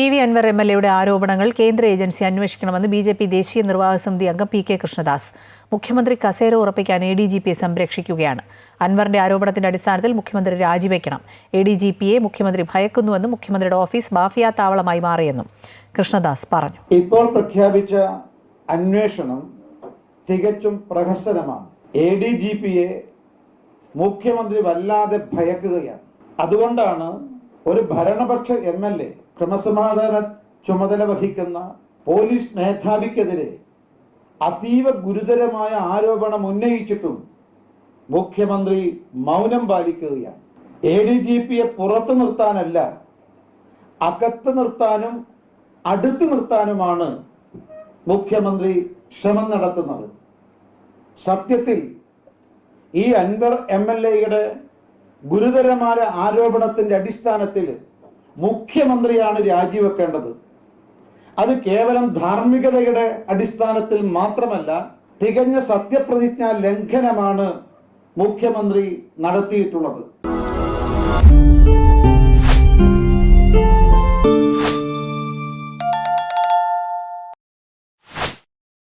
P V Anvar M L എയുടെ ആരോപണങ്ങൾ കേന്ദ്ര ഏജൻസി അന്വേഷിക്കണമെന്ന് ബി ജെ പി ദേശീയ നിർവാഹക സമിതി അംഗം പി കെ കൃഷ്ണദാസ്. മുഖ്യമന്ത്രി കസേര ഉറപ്പിക്കാൻ എ ഡി ജി പിയെ സംരക്ഷിക്കുകയാണ്. അൻവറിന്റെ ആരോപണത്തിന്റെ അടിസ്ഥാനത്തിൽ മുഖ്യമന്ത്രി രാജിവെക്കണം. എ ഡി ജി പിയെ മുഖ്യമന്ത്രി ഭയക്കുന്നുവെന്നും മുഖ്യമന്ത്രിയുടെ ഓഫീസ് മാഫിയ താവളമായി മാറിയെന്നും കൃഷ്ണദാസ് പറഞ്ഞു. ഇപ്പോൾ പ്രഖ്യാപിച്ച അന്വേഷണം തികച്ചും പ്രഹസനമാണ്. എ ഡി ജി പിയെ മുഖ്യമന്ത്രി വല്ലാതെ ഭയക്കുകയാണ്. അതുകൊണ്ടാണ് ഒരു ഭരണപക്ഷ എം എൽ എ ക്രമസമാധാന ചുമതല വഹിക്കുന്ന പോലീസ് മേധാവിക്കെതിരെ അതീവ ഗുരുതരമായ ആരോപണം ഉന്നയിച്ചിട്ടും മുഖ്യമന്ത്രി മൗനം പാലിക്കുകയാണ്. എ ഡി ജി പിയെ പുറത്തു നിർത്താനല്ല അകത്ത് നിർത്താനും അടുത്ത് നിർത്താനുമാണ് മുഖ്യമന്ത്രി ശ്രമം നടത്തുന്നത്. സത്യത്തിൽ ഈ അൻവർ എം എൽ എയുടെ ഗുരുതരമായ ആരോപണത്തിന്റെ അടിസ്ഥാനത്തിൽ മുഖ്യമന്ത്രിയാണ് രാജിവെക്കേണ്ടത്. അത് കേവലം ധാർമ്മികതയുടെ അടിസ്ഥാനത്തിൽ മാത്രമല്ല തികഞ്ഞ സത്യപ്രതിജ്ഞ ലംഘനമാണ് മുഖ്യമന്ത്രി നടത്തിയിട്ടുള്ളത്.